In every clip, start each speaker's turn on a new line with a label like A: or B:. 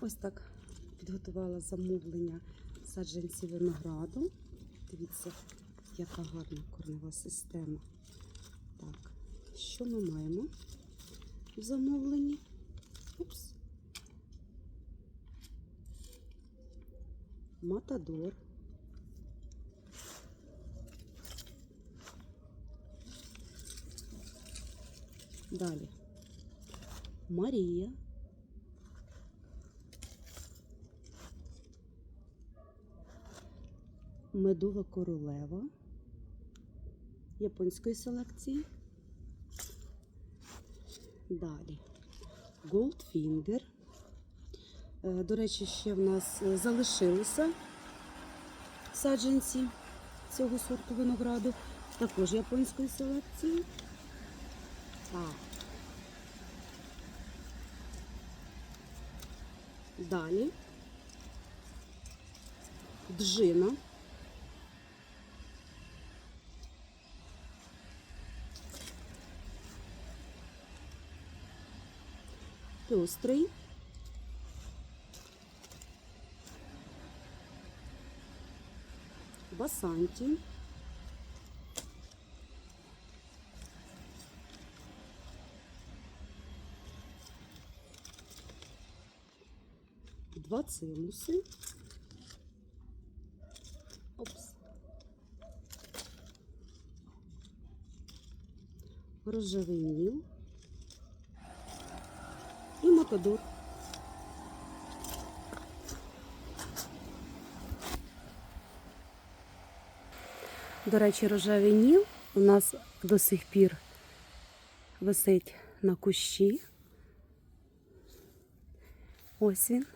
A: Ось так підготувала замовлення саджанців винограду. Дивіться, яка гарна корнева система. Так, що ми маємо в замовленні? Упс. Матадор. Далі. Марія. Медова королева японської селекції. Далі Goldfinger. Е, До речі, ще в нас е, залишилися саджанці цього сорту винограду, також японської селекції. Так. Далі джина. Пестрий. Басанті. Два цимуси. Опс. Рожевий ніл. Матадор. До речі, рожевий ніл у нас до сих пір висить на кущі. Ось він.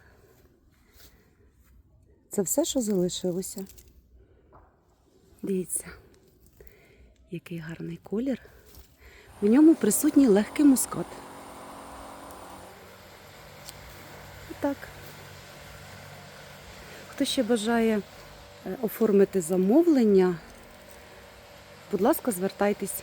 A: Це все, що залишилося. Дивіться, який гарний колір. В ньому присутній легкий мускат. Так. Хто ще бажає е, оформити замовлення, будь ласка, звертайтесь.